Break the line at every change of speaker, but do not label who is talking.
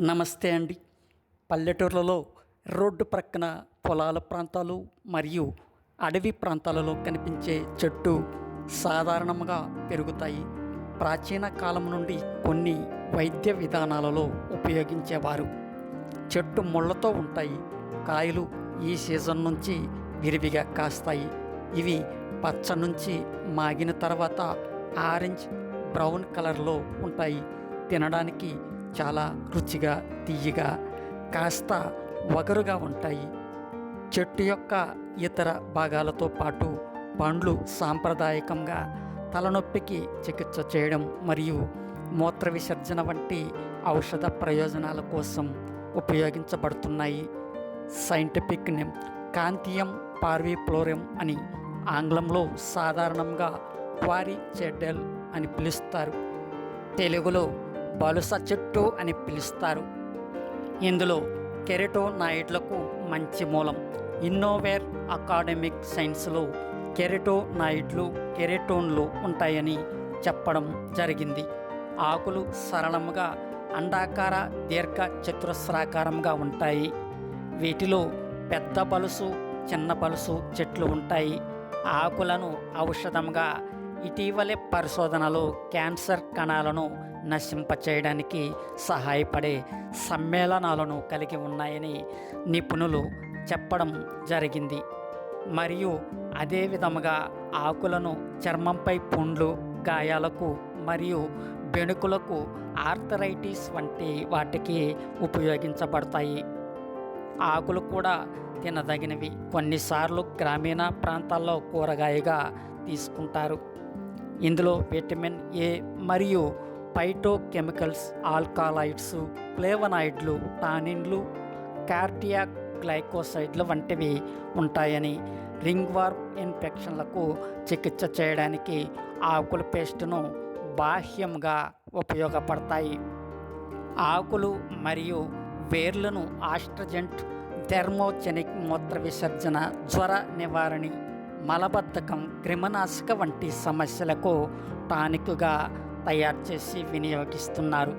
నమస్తే అండి. పల్లెటూర్లలో రోడ్డు ప్రక్కన పొలాల ప్రాంతాలు మరియు అడవి ప్రాంతాలలో కనిపించే చెట్టు సాధారణంగా పెరుగుతాయి. ప్రాచీన కాలం నుండి కొన్ని వైద్య విధానాలలో ఉపయోగించేవారు. చెట్టు ముళ్ళతో ఉంటాయి. కాయలు ఈ సీజన్ నుంచి విరివిగా కాస్తాయి. ఇవి పచ్చ నుంచి మాగిన తర్వాత ఆరెంజ్ బ్రౌన్ కలర్లో ఉంటాయి. తినడానికి చాలా రుచిగా తీయగా కాస్త వగరుగా ఉంటాయి. చెట్టు యొక్క ఇతర భాగాలతో పాటు పండ్లు సాంప్రదాయకంగా తలనొప్పికి చికిత్స చేయడం మరియు మూత్ర విసర్జన వంటి ఔషధ ప్రయోజనాల కోసం ఉపయోగించబడుతున్నాయి. సైంటిఫిక్ నేమ్ కాంతియం పార్వీఫ్లోరం అని ఆంగ్లంలో సాధారణంగా క్వారీ చెడ్డెల్ అని పిలుస్తారు. తెలుగులో బలుస చెట్టు అని పిలుస్తారు. ఇందులో కెరటోనాయిడ్లకు మంచి మూలం. ఇన్నోవేర్ అకాడమిక్ సైన్స్లో కెరటోనాయిడ్లు కెరటోన్లు ఉంటాయని చెప్పడం జరిగింది. ఆకులు సరళముగా అండాకార దీర్ఘ చతురస్రాకారంగా ఉంటాయి. వీటిలో పెద్ద పలుసు చిన్న పలుసు చెట్లు ఉంటాయి. ఆకులను ఔషధంగా ఇటీవలే పరిశోధనలో క్యాన్సర్ కణాలను నశింపచేయడానికి సహాయపడే సమ్మేళనాలను కలిగి ఉన్నాయని నిపుణులు చెప్పడం జరిగింది. మరియు అదే విధముగా ఆకులను చర్మంపై పుండ్లు గాయాలకు మరియు బెణుకులకు ఆర్థరైటిస్ వంటి వాటికి ఉపయోగించబడతాయి. ఆకులు కూడా తినదగినవి. కొన్నిసార్లు గ్రామీణ ప్రాంతాల్లో కూరగాయగా తీసుకుంటారు. ఇందులో విటమిన్ ఏ మరియు పైటోకెమికల్స్ ఆల్కాలాయిడ్స్ ఫ్లేవనాయిడ్లు టానిన్లు కార్టియా గ్లైకోసైడ్లు వంటివి ఉంటాయని రింగ్ వార్మ్ ఇన్ఫెక్షన్లకు చికిత్స చేయడానికి ఆకుల పేస్టును బాహ్యంగా ఉపయోగపడతాయి. ఆకులు మరియు వేర్లను ఆస్ట్రజెంట్ థెర్మోజెనిక్ మూత్ర విసర్జన జ్వర నివారణి మలబద్ధకం క్రిమనాశక వంటి సమస్యలకు టానిక్గా తయారు చేసి వినియోగిస్తున్నారు.